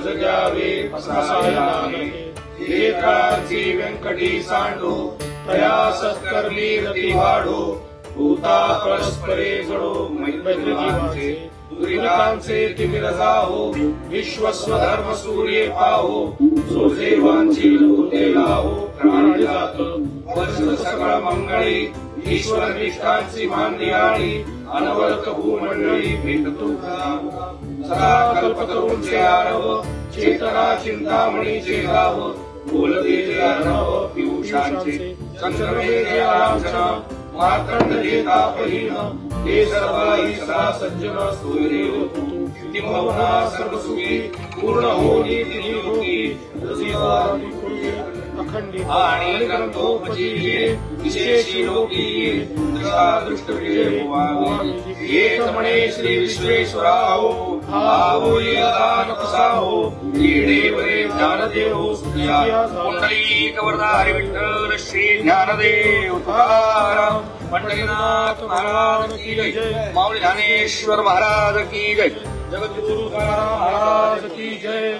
जावे फसाया नाही हे काळाची व्यंकटी सांडो तया सत्कर्मी रती वाढो भूता परस्परे जडो दुरितांचे विश्वस्वधर्म सूर्ये पाहो सोजेवांची लघुते लाहो प्राणी जात. सकळ मंगळी ईश्वर निष्ठांची मांदियाळी अनवरत भूमंडळी भेटतो सदा कल्प करूनचे आरव चेतना चिंतामणीचे गाव. बोलते अर्णव पियुषांचे. चंद्रमेघे आरामचना मार्तंड देता पहिन हे सर्वाई सदा सज्जन सूर्यदेव तू किंबहुना सर्वसुखी पूर्ण होनी तिन्ही भोगी रसिकादी कृती अखंडित आणि ग्रंथोपजीवे विशेषी लोकी दशा दृष्ट विजय एक म्हणे श्री विश्वेश्वराहो आहो येदान कसाहो येडे ज्ञानदेव स्तुत्या पुंडलिक वरदारी विठ्ठल श्री ज्ञानदेव तुकाराम. पंढरीनाथ महाराज की जय. माऊली ज्ञानेश्वर महाराज की जय. जगद्गुरु महाराज की जय.